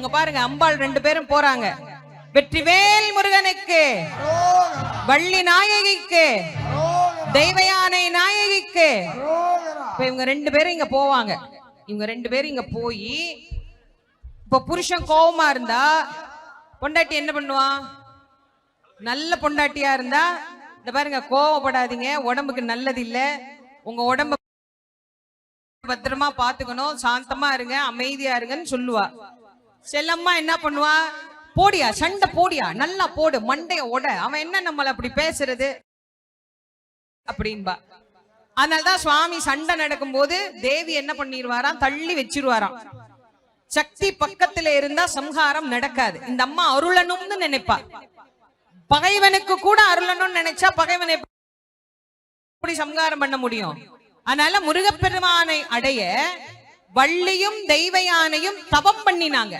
அங்க பாருங்க அம்பாள் ரெண்டு பேரும் போறாங்க. வெற்றிவேல் முருகனுக்கு வள்ளி நாயகிக்கு தெய்வயானை நாயகிக்கு. இப்ப இவங்க ரெண்டு பேரும் இங்க போவாங்க. இவங்க ரெண்டு பேரும் இங்க போய் இப்ப புருஷன் கோவமா இருந்தா பொண்டாட்டி என்ன பண்ணுவான் நல்ல பொண்டாட்டியா இருந்தா இந்த பாருங்க கோவப்படாதீங்க உடம்புக்கு நல்லது இல்ல உங்க உடம்ப பத்திரமா பாத்துக்கணும் சாந்தமா இருங்க அமைதியா இருங்கன்னு சொல்லுவா. செல்லம்மா என்ன பண்ணுவா? போடியா சண்டை போடியா? நல்லா போடு மண்டைய உட. அவன் என்ன நம்மள அப்படி பேசுறது? அப்படின்பா. அதனாலதான் சுவாமி சண்டை நடக்கும் போது தேவி என்ன பண்ணிடுவாராம் தள்ளி வச்சிருவாராம். சக்தி பக்கத்துல இருந்தா சம்ஹாரம் நடக்காது. இந்த அம்மா அருளணும்னு நினைப்பா. பகைவனுக்கு கூட அருளணும்னு நினைச்சா பகைவனை எப்படி சம்ஹாரம் பண்ண முடியும்? அதனால முருகப்பெருமானை அடைய வள்ளியும் தெய்வ யானையும் தவம் பண்ணினாங்க.